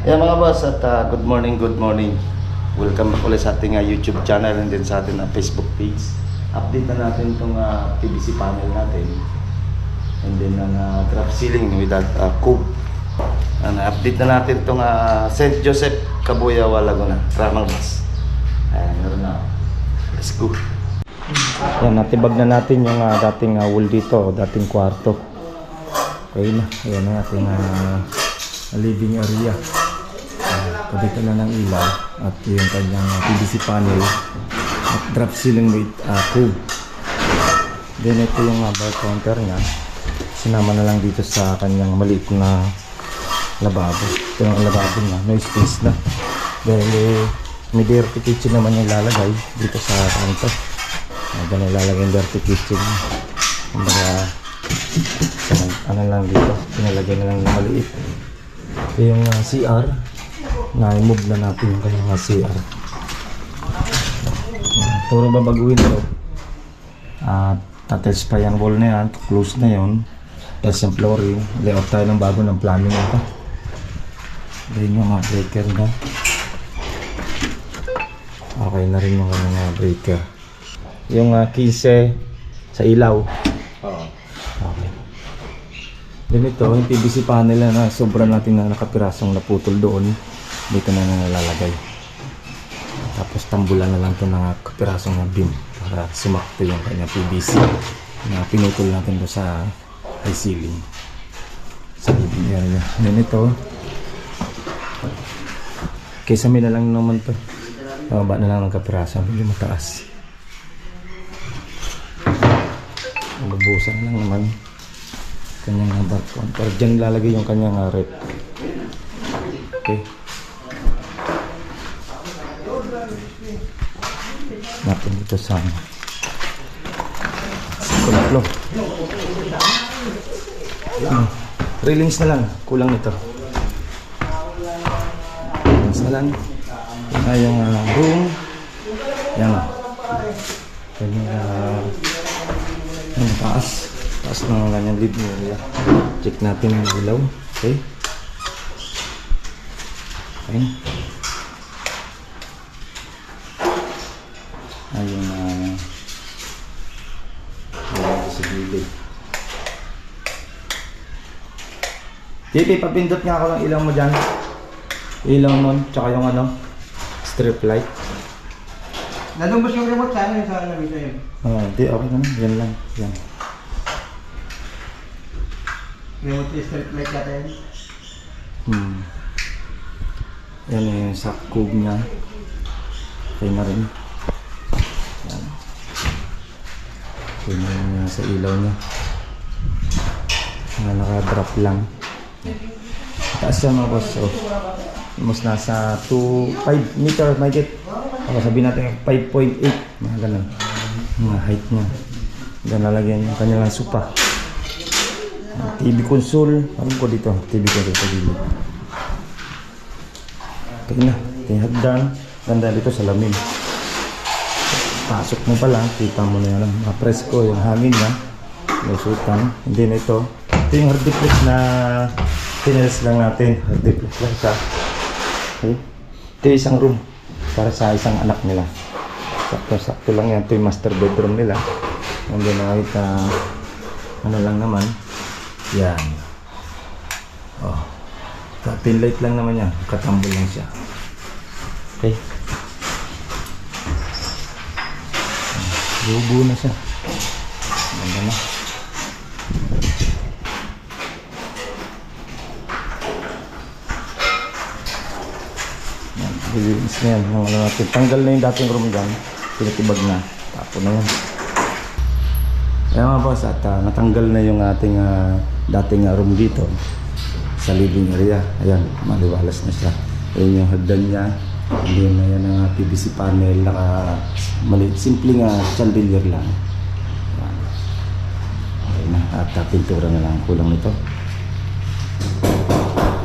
Ayan mga boss at ah, good morning, good morning. Welcome back ulit sa ating ah, YouTube channel and then sa ating ah, Facebook page. Update na natin itong ah, PVC panel natin. And then ang ah, drop ceiling with that uh, cube. Ano, update na natin itong ah, St. Joseph Cabuyawa, Laguna. Mga boss. Ayan, meron na. Let's go. Yan, natibag na natin yung ah, dating ah, wall dito, dating kwarto. Okay na, ayan ang ating ah, living area. Uh, Kabit na ng ilaw at yung kanyang ah, PVC panel at drop ceiling with uh, cube. Then ito yung uh, bar counter niya. Sinama na lang dito sa kanyang maliit na lababo. Ito yung lababo niya, may space na. Dahil eh, may dirty kitchen naman yung lalagay dito sa kanto. Uh, ganun ilalagay yung dirty kitchen. Kumbaga, ano, lang dito, pinalagay na lang ng maliit. Ito yung uh, CR, na-move na natin yung kanyang CR. Puro babaguhin to. At tatels pa yung wall na yan, close na yon. Tapos yung flooring, layout tayo ng bago ng plumbing ito. Then yung mga breaker na. Okay na rin yung mga breaker. Yung uh, 15 sa ilaw. Oo. Okay. Then ito, yung PVC panel na, na sobra natin na nakapirasong naputol doon. Dito na na nalalagay. Tapos tambulan na lang ito ng kapirasong ng beam para sumakto yung kanya PVC na pinutol natin doon sa high ceiling. Sa living area. Then ito, kaysa may na lang naman to. Pababa na lang ng kapirasong, medyo mataas. Lubusan lang naman kanyang uh, bar counter. Diyan lalagay yung kanyang uh, rep. Okay. Natin dito sa. Ano, railings na lang. Kulang nito. Railings na lang. Yan na yung uh, room. Yan. Kanyang uh, ang taas. Taas ng living area. Check natin yung ilaw. Okay. Okay. Ayun na. Gilid. JP, papindot nga ako ng ilaw mo dyan. Ilaw mo, tsaka yung ano, strip light. Nalumbos yung remote sa yung sa dito yun. Ah, hindi, okay naman. Yan lang. Yan. Remote yung strip light yata yun. Hmm. Yan yung sa cube niya. Okay na rin. Yan. Na rin yung sa ilaw niya. Mga naka-drop lang. Taas siya mga boss. So, almost nasa 2, 5 meter, may get. O sabihin natin 5.8. Mga ganun. Mga height niya. Diyan lalagyan yung kanilang supa. TV console. Ano ko dito? TV console sa gilid. Okay na. Ganda dito sa lamin. Pasok mo pa lang. Kita mo na yan. Mga presko. Yung hangin niya. May sutan. Hindi na ito. Ito yung hard deflex na pinels lang natin. Hard deflex lang siya. Okay. Ito isang room. Para sa isang anak nila. Sakto-sakto lang yan. Ito yung master bedroom nila. Hindi na kahit ah, ano lang naman. Yan. Oh. So, pin light lang naman yan. Katambol lang siya. Okay. Lubo na siya. Ganda na. Yan. Release na yan. Ano natin. Tanggal na yung dating room dyan. Pinatibag na. Tapo na yan. Kaya mga boss, at ah, natanggal na yung ating ah, dating ah, room dito sa living area. Ayan, maliwalas na siya. Ayan yung hagdan niya. Hindi na yan ang ah, PVC panel. Naka, mali, simpleng uh, chandelier lang. Okay na. At ah, pintura na lang ang kulang nito.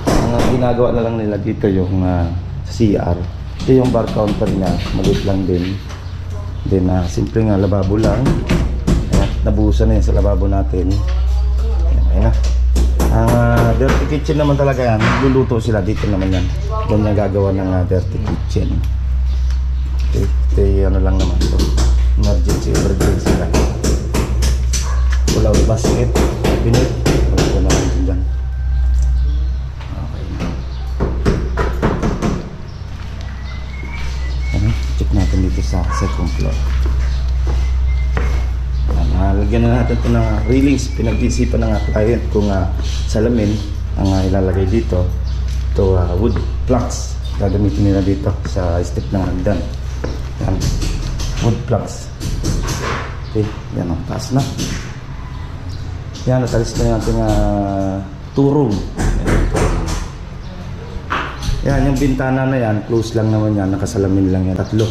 Ang ah, ginagawa na lang nila dito yung ah, sa CR. Ito yung bar counter niya. Maliit lang din. Then, uh, simpleng uh, lababo lang. Ayan, nabuhusan na yan sa lababo natin. Ayan, ayan na. Ang ah, dirty kitchen naman talaga yan. Luluto sila dito naman yan. Yung gagawa ng ah, dirty kitchen. Ito, ito yung ano lang naman ito. Emergency emergency lang. Yung basket. Pinit. Wala ko naman ito dyan. Okay. Ano? Check natin dito sa second floor. Yan, ah, lagyan na natin ito ng railings. Pinag-isipan ng client kung ah, salamin ang ah, ilalagay dito. Ito ah, wood planks. Gagamitin nila dito sa step ng hagdan. Yan. Wood planks. Okay, yan ang taas na. Yan, natalis na yung ating uh, turong. Yan, yung bintana na yan, close lang naman yan, nakasalamin lang yan. Tatlo.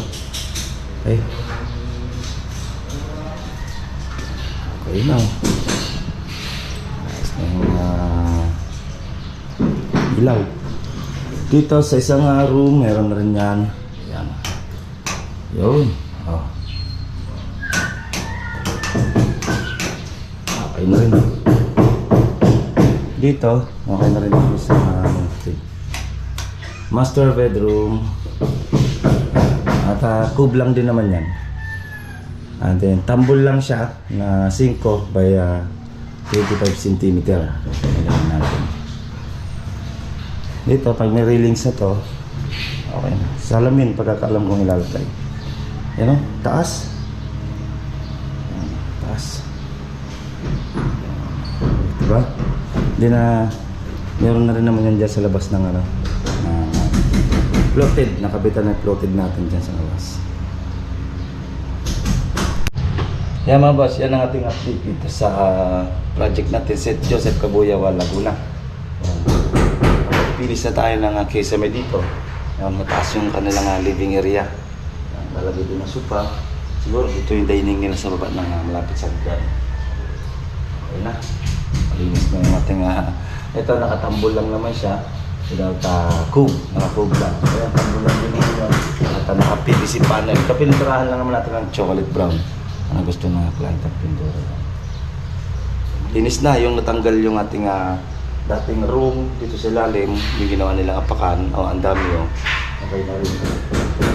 Okay. Okay na. Yung ah, ilaw. Dito sa isang ah, room, meron na rin yan. Yan. Yun. Oh. Okay na rin. Dito, okay na rin yung sa master bedroom. At uh, cube lang din naman yan. And then, tambol lang siya na 5 by ah, 25 cm. Natin. Dito, pag may railings na to, okay na. Salamin, pagkakaalam kong ilalagay. Yan o, taas. Yan, taas. Diba? Hindi na, meron na rin naman yan dyan sa labas ng ano, na floated, nakabitan na floated natin dyan sa labas. Yan mga boss, yan ang ating update dito sa ah, project natin, St. Joseph Cabuyawa, Laguna. Pilis na tayo ng uh, kisame dito. Yan, mataas yung kanilang ah, living area. Lalagay din ng sofa. Siguro dito yung dining nila sa baba ng ah, malapit sa hagdan. Okay na. Malinis na yung ating... ah, ito, nakatambol lang naman siya. Without uh, cube. Naka-cube lang. Kaya tambol lang din yun. At uh, naka-PVC panel. Kapinturahan lang naman natin ng chocolate brown. Ano gusto ng client ang pintura. Linis na yung natanggal yung ating ah, dating room dito sa ilalim. Yung ginawa nilang apakan. O, ang dami yung. Okay na rin.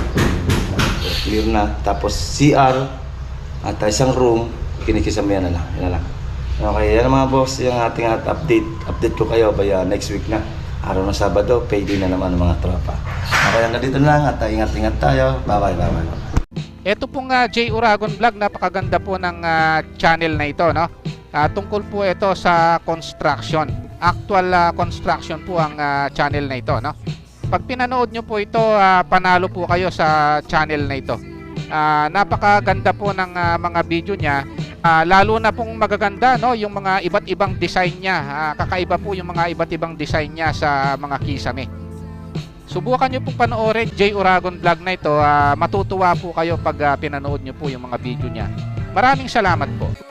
Clear na. Tapos CR at isang room, kinikisamayan na lang. Yan lang. Okay, yan mga boss, yung ating at update. Update ko kayo by uh, next week na. Araw ng Sabado, payday na naman ng mga tropa. Okay, hanggang dito lang at uh, ingat-ingat tayo. Bye-bye, bye-bye. Ito pong ah, J Uragon Vlog, napakaganda po ng ah, channel na ito, no? Ah, tungkol po ito sa construction. Actual ah, construction po ang ah, channel na ito, no? Pag pinanood nyo po ito, ah, panalo po kayo sa channel na ito. Ah, napakaganda po ng ah, mga video niya. Ah, lalo na pong magaganda, no? Yung mga iba't ibang design niya. Ah, kakaiba po yung mga iba't ibang design niya sa mga kisame. Subukan nyo pong panoorin J Uragon vlog na ito. Ah, matutuwa po kayo pag ah, pinanood nyo po yung mga video niya. Maraming salamat po.